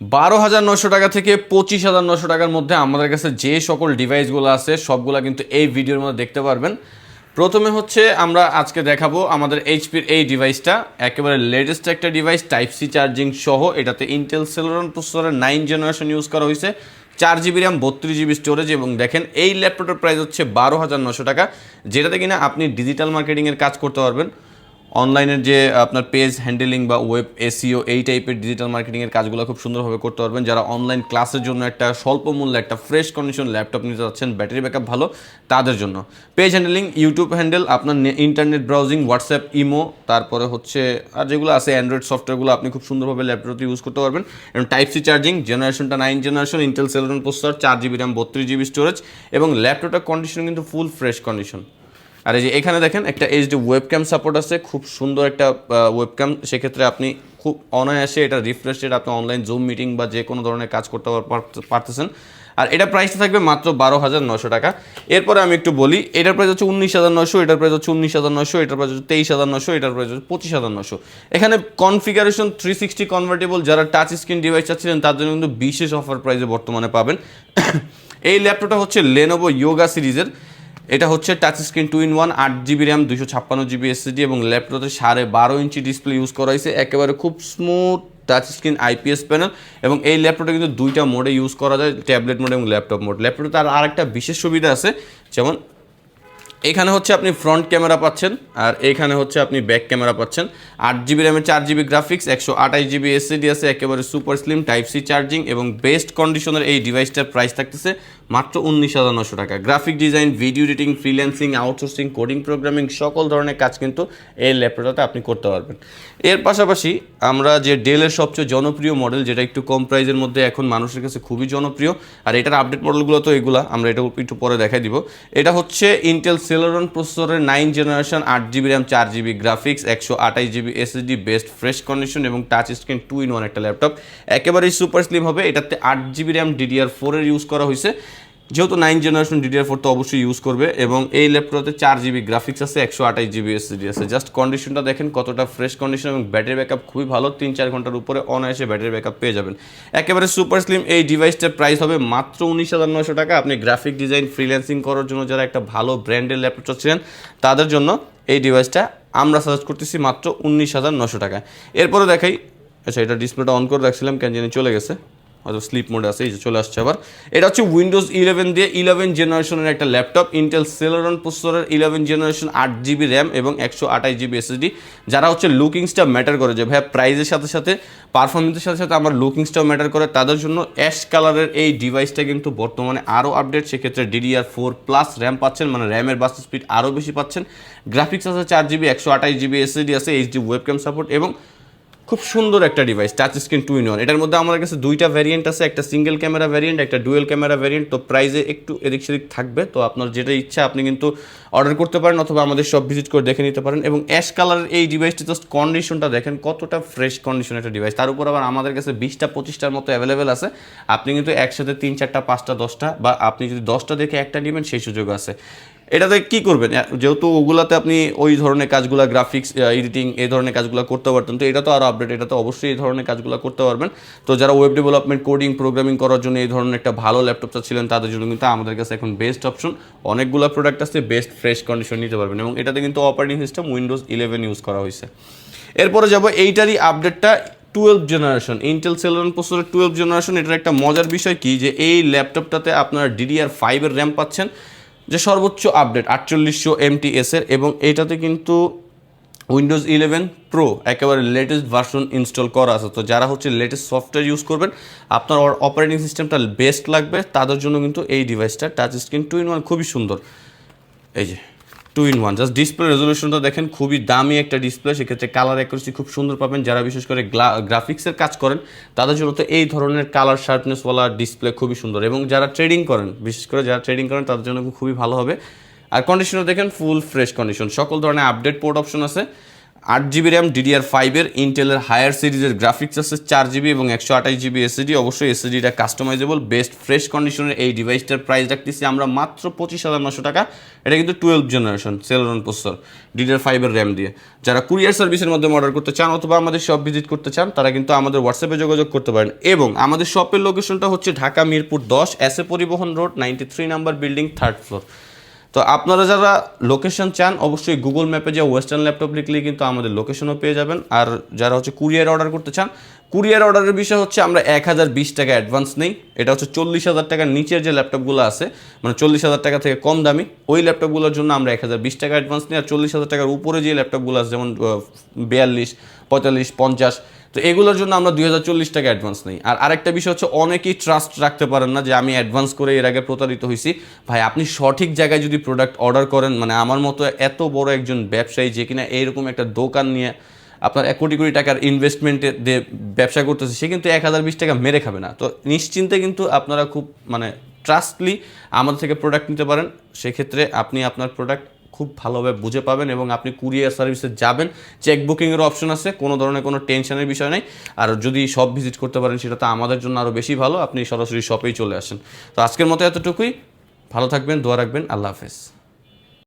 বারো হাজার নশো টাকা থেকে পঁচিশ হাজার নশো টাকার মধ্যে আমাদের কাছে যে সকল ডিভাইসগুলো আছে, সবগুলা কিন্তু এই ভিডিওর মধ্যে দেখতে পারবেন। প্রথমে হচ্ছে আমরা আজকে দেখাবো আমাদের এইচপির এই ডিভাইসটা একেবারে লেটেস্ট একটা ডিভাইস টাইপ সি চার্জিং সহ। এটাতে ইন্টেল সেলোরন প্রসেসরের নাইন জেনারেশন ইউজ করা হয়েছে। চার জিবি র্যাম বত্রিশ জিবি স্টোরেজ এবং দেখেন এই ল্যাপটপের প্রাইস হচ্ছে বারো হাজার নশো টাকা, যেটাতে কিনা আপনি ডিজিটাল মার্কেটিংয়ের কাজ করতে পারবেন। অনলাইনের যে আপনার পেজ হ্যান্ডেলিং বা ওয়েব এসিও এই টাইপের ডিজিটাল মার্কেটিংয়ের কাজগুলো খুব সুন্দরভাবে করতে পারবেন। যারা অনলাইন ক্লাসের জন্য একটা স্বল্প মূল্যে একটা ফ্রেশ কন্ডিশন ল্যাপটপ নিতে যাচ্ছেন ব্যাটারি ব্যাকআপ ভালো, তাদের জন্য। পেজ হ্যান্ডেলিং ইউটিউব হ্যান্ডেল আপনার ইন্টারনেট ব্রাউজিং হোয়াটসঅ্যাপ ইমো তারপরে হচ্ছে, আর যেগুলো আছে অ্যান্ড্রয়েড সফটওয়্যারগুলো আপনি খুব সুন্দরভাবে ল্যাপটপে ইউজ করতে পারবেন। এবং type C charging জেনারেশনটা nine generation Intel seven processor চার জিবি র্যাম বত্রিশ জিবি স্টোরেজ এবং ল্যাপটপটার কন্ডিশন কিন্তু ফুল ফ্রেশ কন্ডিশন আর এই যে এখানে দেখেন একটা এইচডি ওয়েবক্যাম সাপোর্ট আছে, খুব সুন্দর একটা ওয়েবক্যাম সেক্ষেত্রে আপনি খুব অনায়াসে এটা রিফ্রেশ রেট আপনি অনলাইন জুম মিটিং বা যে কোনো ধরনের কাজ করতে পারতেছেন। আর এটা প্রাইসটা থাকবে মাত্র বারো হাজার নশো টাকা। এরপরে আমি একটু বলি, এটার প্রাইস হচ্ছে উনিশ হাজার নশো এটার প্রাইস হচ্ছে উনিশ হাজার নশো এটার প্রাইস হচ্ছে তেইশ হাজার নশো এটার প্রাইস হচ্ছে পঁচিশ হাজার নশো এখানে কনফিগারেশন থ্রি সিক্সটি কনভার্টেবল যারা টাচ স্ক্রিন ডিভাইস চাচ্ছিলেন, তার জন্য কিন্তু বিশেষ অফার প্রাইসে বর্তমানে পাবেন। এই ল্যাপটপটা হচ্ছে লেনোভো ইয়োগা সিরিজের এটা হচ্ছে touch screen two in one আট জিবি র্যাম দুশো ছাপ্পান্ন জিবি এসএসডি এবং ল্যাপটপে সাড়ে বারো ইঞ্চি ডিসপ্লে ইউজ করা হয়েছে। একেবারে খুব smooth touch screen IPS panel এবং এই ল্যাপটপটা কিন্তু দুইটা মোডে ইউজ করা যায় ট্যাবলেট মোড এবং ল্যাপটপ মোড ল্যাপটপে তার আরেকটা বিশেষ সুবিধা আছে, যেমন এখানে হচ্ছে আপনি ফ্রন্ট ক্যামেরা পাচ্ছেন, আর এখানে হচ্ছে আপনি ব্যাক ক্যামেরা পাচ্ছেন। আট জিবি র্যামে চার জিবি গ্রাফিক্স একশো আঠাশ জিবি এসএসডি আছে, একেবারে super slim type C charging এবং বেস্ট কন্ডিশনের এই ডিভাইসটার প্রাইস থাকতেছে মাত্র উনিশ হাজার নশো টাকা। Graphic design video editing freelancing outsourcing coding programming সকল ধরনের কাজ কিন্তু এই ল্যাপটপটাতে আপনি করতে পারবেন। এর পাশাপাশি আমরা যে ডেলের সবচেয়ে জনপ্রিয় মডেল যেটা একটু কম প্রাইসের মধ্যে এখন মানুষের কাছে খুবই জনপ্রিয়, আর এটার আপডেট মডেলগুলো তো এগুলা, আমরা এটা একটু পরে দেখাই দিব। এটা হচ্ছে ইন্টেল সেলোরন প্রসেসরের নাইন জেনারেশন আট জিবি র্যাম চার জিবি গ্রাফিক্স একশো আঠাশ GB SSD best fresh condition এবং touch screen two in one একটা ল্যাপটপ একেবারেই সুপার স্লিম হবে। এটাতে আট জিবি র্যাম ডিডিআর ফোরের ইউজ করা হয়েছে। যেহেতু নাইন জেনারেশন ডিডিআর ফোর তো অবশ্যই ইউজ করবে এবং এই ল্যাপটপে চার জিবি গ্রাফিক্স আছে, একশো আঠাশ জিবি এসএসডি আছে। জাস্ট কন্ডিশনটা দেখেন কতটা ফ্রেশ কন্ডিশন এবং ব্যাটারি ব্যাকআপ খুবই ভালো তিন চার ঘণ্টার উপরে অনায়াসে ব্যাটারি ব্যাকআপ পেয়ে যাবেন। একেবারে সুপার স্লিম এই ডিভাইসটার প্রাইস হবে মাত্র উনিশ হাজার নশো টাকা। আপনি গ্রাফিক ডিজাইন ফ্রিল্যান্সিং করার জন্য যারা একটা ভালো ব্র্যান্ডের ল্যাপটপ চাচ্ছিলেন তাদের জন্য এই ডিভাইসটা আমরা সাজেস্ট করতেছি মাত্র উনিশ হাজার নশো টাকা এরপরে দেখাই আচ্ছা এটা ডিসপ্লেটা অন করে রাখছিলাম, কেন জানি চলে গেছে। হয়তো স্লিপ মোডে আছে, এই যে চলে আসছে আবার। এটা হচ্ছে উইন্ডোজ ইলেভেন দিয়ে ইলেভেন জেনারেশনের একটা ল্যাপটপ ইন্টেল সেলোরন প্রসেসরের ইলেভেন জেনারেশন আট জিবি র্যাম এবং একশো আঠাশ জিবি এসএসডি যারা হচ্ছে লুকিংসটা ম্যাটার করে যে, ভাইয়া প্রাইজের সাথে সাথে পারফরমেন্সের সাথে সাথে আমার লুকিংসটাও ম্যাটার করে, তাদের জন্য অ্যাশ কালারের এই ডিভাইসটা কিন্তু বর্তমানে আরও আপডেট সেক্ষেত্রে ডিডিআর ফোর প্লাস র্যাম পাচ্ছেন মানে র্যামের বাস স্পিড আরও বেশি পাচ্ছেন। গ্রাফিক্স আছে চার জিবি একশো আঠাশ জিবি এসএসডি আছে এইচডি ওয়েবক্যাম সাপোর্ট এবং খুব সুন্দর একটা device touch screen two in one এটার মধ্যে আমাদের কাছে দুইটা ভ্যারিয়েন্ট আছে, একটা সিঙ্গেল ক্যামেরা ভ্যারিয়েন্ট একটা ডুয়েল ক্যামেরা ভ্যারিয়েন্ট তো প্রাইসে একটু এদিক সেদিক থাকবে, তো আপনার যেটা ইচ্ছা আপনি কিন্তু অর্ডার করতে পারেন অথবা আমাদের সব ভিজিট করে দেখে নিতে পারেন। এবং অ্যাশ কালারের এই ডিভাইসটি জাস্ট কন্ডিশনটা দেখেন, কতটা ফ্রেশ কন্ডিশন একটা ডিভাইস তার উপর আবার আমাদের কাছে বিশটা, পঁচিশটার মতো অ্যাভেলেবেল আছে। আপনি কিন্তু একসাথে তিন, চারটা, পাঁচটা, দশটা বা আপনি যদি দশটা দেখে একটা নেবেন, সেই সুযোগ আছে। এটাতে কি করবেন? যেহেতু ওগুলাতে আপনি ওই ধরনের কাজগুলো গ্রাফিক্স এডিটিং এই ধরনের কাজগুলো করতে পারতেন, তো এটা তো আরও আপডেট এটা তো অবশ্যই এই ধরনের কাজগুলো করতে পারবেন। তো যারা ওয়েব ডেভেলপমেন্ট কোডিং প্রোগ্রামিং করার জন্য এই ধরনের একটা ভালো ল্যাপটপ ছিলেন তাদের জন্য কিন্তু আমাদের কাছে এখন বেস্ট অপশন অনেকগুলো প্রোডাক্ট আছে বেস্ট ফ্রেশ কন্ডিশন নিতে পারবেন এবং এটাতে কিন্তু operating system Windows eleven use করা হয়েছে। এরপরে যাব, এইটারই আপডেটটা টুয়েলভ জেনারেশন ইন্টেল সেলন প্রসেসরের টুয়েলভ জেনারেশন এটার একটা মজার বিষয় কি? যে এই ল্যাপটপটাতে আপনারা ডিডিআর ফাইভের র্যাম পাচ্ছেন যে সর্বোচ্চ আপডেট, আটচল্লিশশো এমটিএসের এবং এটাতে কিন্তু উইন্ডোজ ইলেভেন প্রো একেবারে লেটেস্ট ভার্সন ইনস্টল করা আছে। তো যারা হচ্ছে লেটেস্ট সফটওয়্যার ইউজ করবেন, আপনার অপারেটিং সিস্টেমটা বেস্ট লাগবে, তাদের জন্য কিন্তু এই ডিভাইসটা touch screen two in one খুবই সুন্দর। এই যে two in one just display রেজলিউশনটা দেখেন খুবই দামি একটা ডিসপ্লে সেক্ষেত্রে কালার অ্যাকুরেসি খুব সুন্দর পাবেন। যারা বিশেষ করে গ্রাফিক্সের কাজ করেন, তাদের জন্য তো এই ধরনের কালার শার্পনেসওয়ালা ডিসপ্লে খুবই সুন্দর। এবং যারা ট্রেডিং করেন, বিশেষ করে যারা ট্রেডিং করেন, তাদের জন্য খুবই ভালো হবে। আর কন্ডিশনও দেখেন ফুল ফ্রেশ কন্ডিশন সকল ধরনের আপডেট পোর্ট অপশন আছে। আট জিবি র্যাম ডিডিআর ফাইভের ইন্টেলের হায়ার সিরিজের গ্রাফিক্স আছে চার জিবি এবং একশো আঠাশ জিবি এসএসডি অবশ্যই এসএসডিটা কাস্টমাইজেবল বেস্ট ফ্রেশ কন্ডিশনের এই ডিভাইসটার প্রাইস রাখতেছি আমরা মাত্র পঁচিশ হাজার নশো টাকা। এটা কিন্তু twelve generation Celeron processor DDR ফাইভের র্যাম দিয়ে। যারা কুরিয়ার সার্ভিসের মাধ্যমে অর্ডার করতে চান অথবা আমাদের শপ ভিজিট করতে চান, তারা কিন্তু আমাদের হোয়াটসঅ্যাপে যোগাযোগ করতে পারেন। এবং আমাদের শপের লোকেশনটা হচ্ছে ঢাকা মিরপুর দশ S A Paribahan road ninety three number building third floor তো আপনারা যারা লোকেশন চান, অবশ্যই গুগল ম্যাপে যে ওয়েস্টার্ন ল্যাপটপ লিখলে কিন্তু আমাদের লোকেশনও পেয়ে যাবেন। আর যারা হচ্ছে কুরিয়ার অর্ডার করতে চান কুরিয়ার অর্ডারের বিষয় হচ্ছে আমরা এক হাজার বিশ টাকা অ্যাডভান্স নেই। এটা হচ্ছে চল্লিশ হাজার টাকার নিচের যে ল্যাপটপগুলো আছে মানে চল্লিশ হাজার টাকা থেকে কম দামি, ওই ল্যাপটপগুলোর জন্য আমরা এক হাজার বিশ টাকা অ্যাডভান্স নিই। আর চল্লিশ হাজার টাকার উপরে যে ল্যাপটপগুলো আছে, যেমন বিয়াল্লিশ, পঁয়তাল্লিশ, পঞ্চাশ তো এগুলোর জন্য আমরা দুই হাজার চল্লিশ টাকা অ্যাডভান্স নিই। আর আরেকটা বিষয় হচ্ছে, অনেকেই ট্রাস্ট রাখতে পারেন না যে আমি অ্যাডভান্স করে এর আগে প্রতারিত হয়েছি। ভাই, আপনি সঠিক জায়গায় যদি প্রোডাক্ট অর্ডার করেন মানে আমার মতো এত বড় একজন ব্যবসায়ী যে কিনা এইরকম একটা দোকান নিয়ে আপনার এক কোটি কোটি টাকার ইনভেস্টমেন্টে দিয়ে ব্যবসা করতেছে, সে কিন্তু এক হাজার বিশ টাকা মেরে খাবে না। তো নিশ্চিন্তে কিন্তু আপনারা খুব মানে ট্রাস্টলি আমাদের থেকে প্রোডাক্ট নিতে পারেন। সেক্ষেত্রে আপনি আপনার প্রোডাক্ট খুব ভালোভাবে বুঝে পাবেন এবং আপনি কুরিয়ার সার্ভিসে যাবেন, চেক বুকিংয়ের অপশন আছে, কোনো ধরনের কোনো টেনশনের বিষয় নেই। আর যদি সব ভিজিট করতে পারেন, সেটা তো আমাদের জন্য আরও বেশি ভালো, আপনি সরাসরি শপেই চলে আসেন। তো আজকের মতো এতটুকুই, ভালো থাকবেন, দোয়া রাখবেন, আল্লাহ হাফেজ।